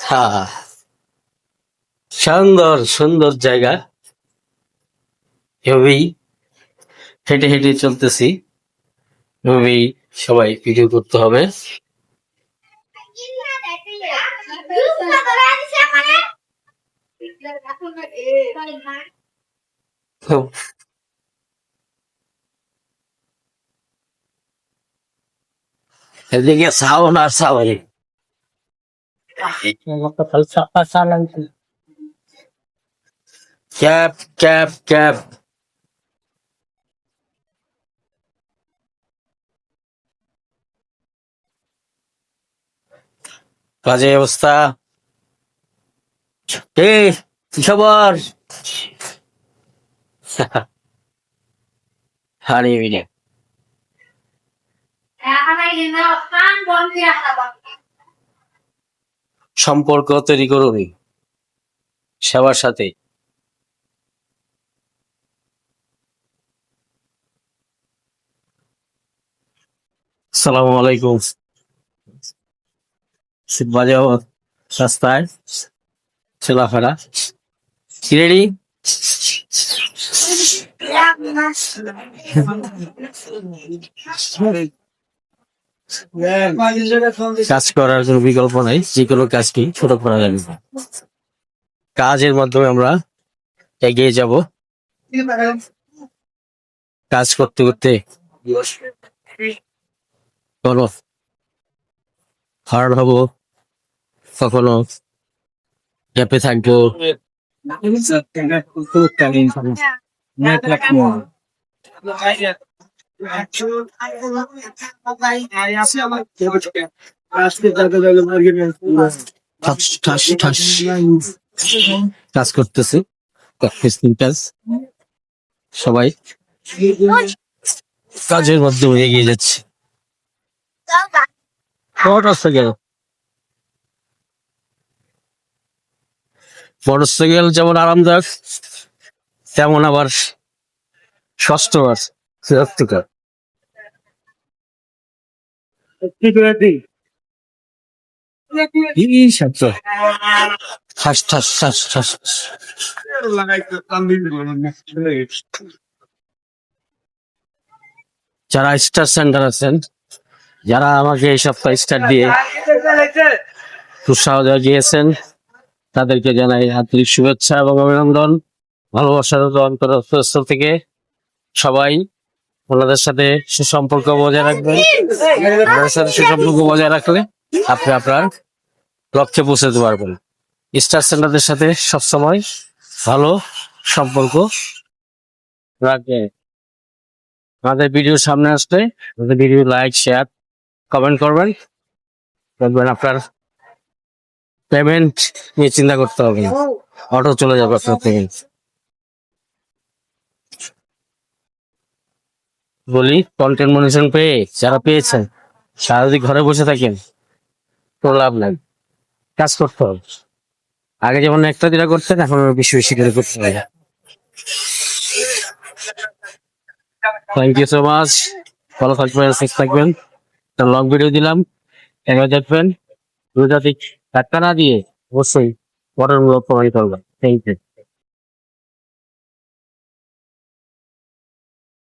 হ্যাঁ। সুন্দর সুন্দর জায়গা। এভাবেই হেঁটে হেঁটে চলতেছি। এভাবেই সবাই ভিডিও করতে হবে। এদিকে সাউন্ড আর সাওয়ারি ক্যাপ ক্যাপ ক্যাপ বাজে অবস্থা এ কি খবর হানি মিনে সম্পর্ক তৈরি করুন। সবার সাথে। সালামু আলাইকুম। বাজাও রাস্তায়। চলাফেরা। রেডি কাজ করার কোনো বিকল্প নাই যে কোনো কাজকে ছোট করা যাবে। কাজের মাধ্যমে আমরা এগিয়ে যাব। কাজ করতে করতে কোনো হার্ড হব কখনো গ্যাপে থাকব। কাজ করতেছে। সবাই কাজের মাধ্যমে এগিয়ে যাচ্ছে। মোটরসাইকেল মোটরসাইকেল যেমন আরামদায়ক তেমন আবার সস্ত বিরক্তিকর যারা স্টার সেন্টার আছেন যারা আমাকে এই সপ্তাহ স্টার দিয়ে উৎসাহ দেওয়া দিয়েছেন তাদেরকে জানাই আন্তরিক শুভেচ্ছা এবং অভিনন্দন। ভালোবাসার অন্তরস্থল থেকে সবাই ওনাদের সাথে সুসম্পর্ক বজায় রাখবেন। ওনাদের সাথে সুসম্পর্ক বজায় রাখলে আপনি আপনার লক্ষ্যে পৌঁছাতে পারবেন। স্টার সেন্টারদের সাথে সবসময় ভালো সম্পর্ক রাখবেন। আমাদের ভিডিও সামনে আসলে আমাদের ভিডিও লাইক, শেয়ার, কমেন্ট করবেন। দেখবেন আপনার পেমেন্ট নিয়ে চিন্তা করতে হবে অটো চলে যাবে আপনার থেকে। বলি কন্টেন্ট মনিশন পেয়ে যারা পেয়েছেন, সারা যদি ঘরে বসে থাকেন কোনো লাভ নাই। কাজ করতে হবে। আগে যেমন একটা দিটা করতেন, এখন বেশি বেশি করে করতে হবে থ্যাংক ইউ সো মাচ ভালো থাকবেন, সুস্থ থাকবেন। লং ভিডিও দিলাম। একবার দেখবেন রোজা ঠিক ধাক্কা না দিয়ে অবশ্যই পরের মূলক প্রমাণিত হবে। Thank you